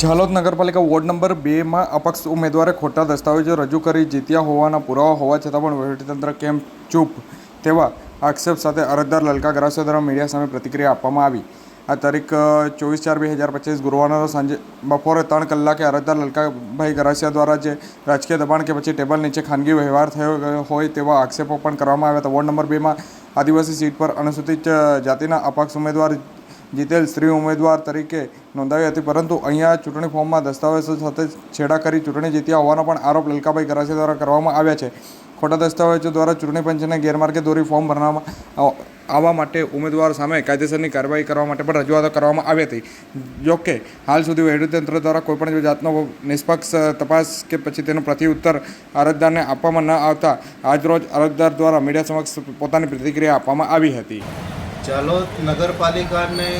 ઝાલોદ નગરપાલિકા ward number બેમાં અપક્ષ ઉમેદવારે ખોટા દસ્તાવેજો રજૂ કરી જીત્યા હોવાના પુરાવા હોવા છતાં પણ વહીવટીતંત્ર કેમ ચૂપ તેવા આક્ષેપ સાથે અરજદાર લલકા ગરાસિયા દ્વારા મીડિયા સામે પ્રતિક્રિયા આપવામાં આવી. આ તારીખ ચોવીસ ચાર બે હજાર પચીસ ગુરુવારના સાંજે બપોરે ત્રણ કલાકે અરજદાર લલકાભાઈ ગરાસિયા દ્વારા જે રાજકીય દબાણ કે પછી ટેબલ નીચે ખાનગી વ્યવહાર થયો હોય તેવા આક્ષેપો પણ કરવામાં આવ્યા હતા. વોર્ડ નંબર બેમાં આદિવાસી સીટ પર અનુસૂચિત જાતિના અપક્ષ ઉમેદવાર જીતેલ સ્ત્રી ઉમેદવાર તરીકે નોંધાવી હતી, પરંતુ અહીંયા ચૂંટણી ફોર્મમાં દસ્તાવેજો સાથે છેડા કરી ચૂંટણી જીત્યા હોવાનો પણ આરોપ લલકાભાઈ કરાસી દ્વારા કરવામાં આવ્યા છે. ખોટા દસ્તાવેજો દ્વારા ચૂંટણી પંચને ગેરમાર્ગે દોરી ફોર્મ ભરવામાં આવવા માટે ઉમેદવાર સામે કાયદેસરની કાર્યવાહી કરવા માટે પણ રજૂઆતો કરવામાં આવી હતી. જોકે હાલ સુધી વહીવટીતંત્ર દ્વારા કોઈપણ જાતનો નિષ્પક્ષ તપાસ કે પછી તેનો પ્રતિઉત્તર અરજદારને આપવામાં ન આવતા, આજરોજ અરજદાર દ્વારા મીડિયા સમક્ષ પોતાની પ્રતિક્રિયા આપવામાં આવી હતી. ઝાલોદ નગરપાલિકાને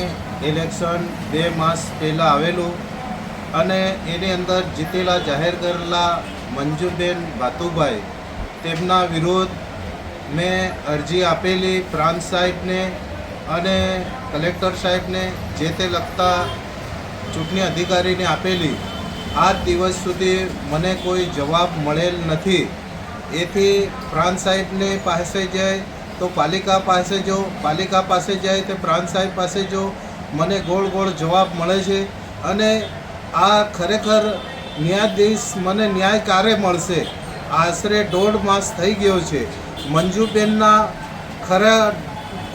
ઇલેક્શન બે માસ પહેલાં આવેલું અને એની અંદર જીતેલા જાહેર કરેલા મંજુબેન ભાતુભાઈ તેમના વિરોધ મેં અરજી આપેલી પ્રાંત સાહેબને અને કલેક્ટર સાહેબને જે તે લગતા ચૂંટણી અધિકારીને આપેલી. આજ દિવસ સુધી મને કોઈ જવાબ મળેલ નથી. એથી પ્રાંત સાહેબને પાસે જાય તો પાલિકા પાસે જો, પાલિકા પાસે જાય તો પ્રાંત સાહેબ પાસે જો મને ગોળ ગોળ જવાબ મળે છે અને આ ખરેખર ન્યાયાધીશ મને ન્યાય ક્યારે મળશે. આશરે દોઢ માસ થઈ ગયો છે. મંજુબેનના ખરા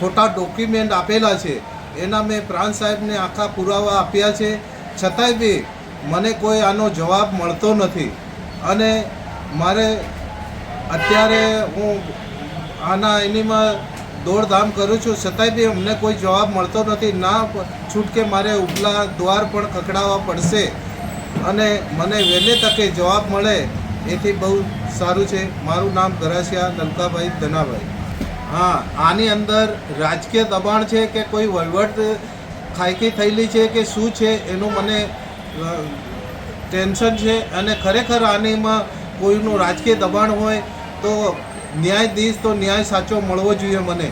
ખોટા ડોક્યુમેન્ટ આપેલા છે. એના મેં પ્રાંત સાહેબને આખા પુરાવા આપ્યા છે. છતાંય બી મને કોઈ આનો જવાબ મળતો નથી. અને મારે અત્યારે હું આના એનીમાં દોડધામ કરું છું. છતાંય બી અમને કોઈ જવાબ મળતો નથી. ના છૂટકે મારે ઉપલા દ્વાર પણ ખખડાવવા પડશે. અને મને વહેલી તકે જવાબ મળે એથી બહુ સારું છે. મારું નામ ગરાસિયા નલકાભાઈ ધનાભાઈ. હા, આની અંદર રાજકીય દબાણ છે કે કોઈ વહીવટ ખાયકી થયેલી છે કે શું છે એનું મને ટેન્શન છે. અને ખરેખર આનીમાં કોઈનું રાજકીય દબાણ હોય તો ન્યાયાધીશ તો ન્યાય સાચો મળવો જોઈએ મને.